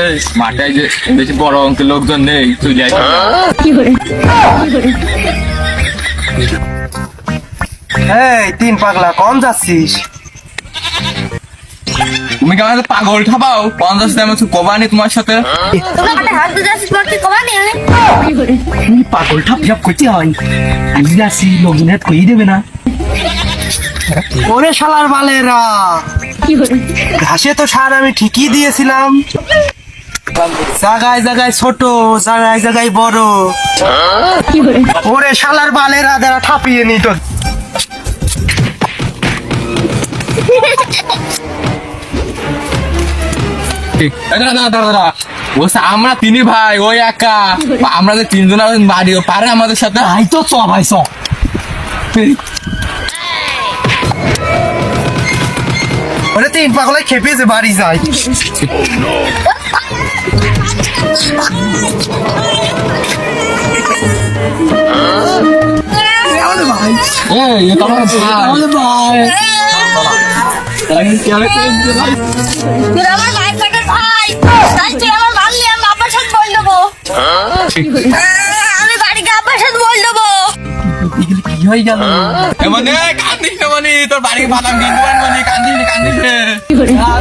এই মাথায় যে বেশি বড় অঙ্কের লোকজন নেই তুই যাই। এই তিন পাগলা কম যাচ্ছিস? তুমি একটা পাগল ঠাপাও পঞ্চাশ দামে তুই কবানি তোমার সাথে। হাত তুমি পাগলটা ফিরাপ করতে হয়। আমি যাচ্ছি লোকজনের কই দেবে না। ওরে শালার বালেরা! ঘাসে তো সার আমি ঠিকই দিয়েছিলাম। জায়গায় জায়গায় ছোট জায়গায় জায়গায় বড়। ওরে শালার বালেরা যারা ঠাপিয়ে নিত। আমরা তিনি ভাই ওই একা। আমরা যে তিনজন বাড়ি ও পারে আমাদের সাথে। আই তো চ ভাই চ। তিন পাগলে খেপেছে বাড়ি যায়। আমি আমি বাড়িতে আব্বার সাথে বল দেবো কি হয়ে গেল মানে তোর বাড়ি বাদাম কিনতে পারব কান্দিস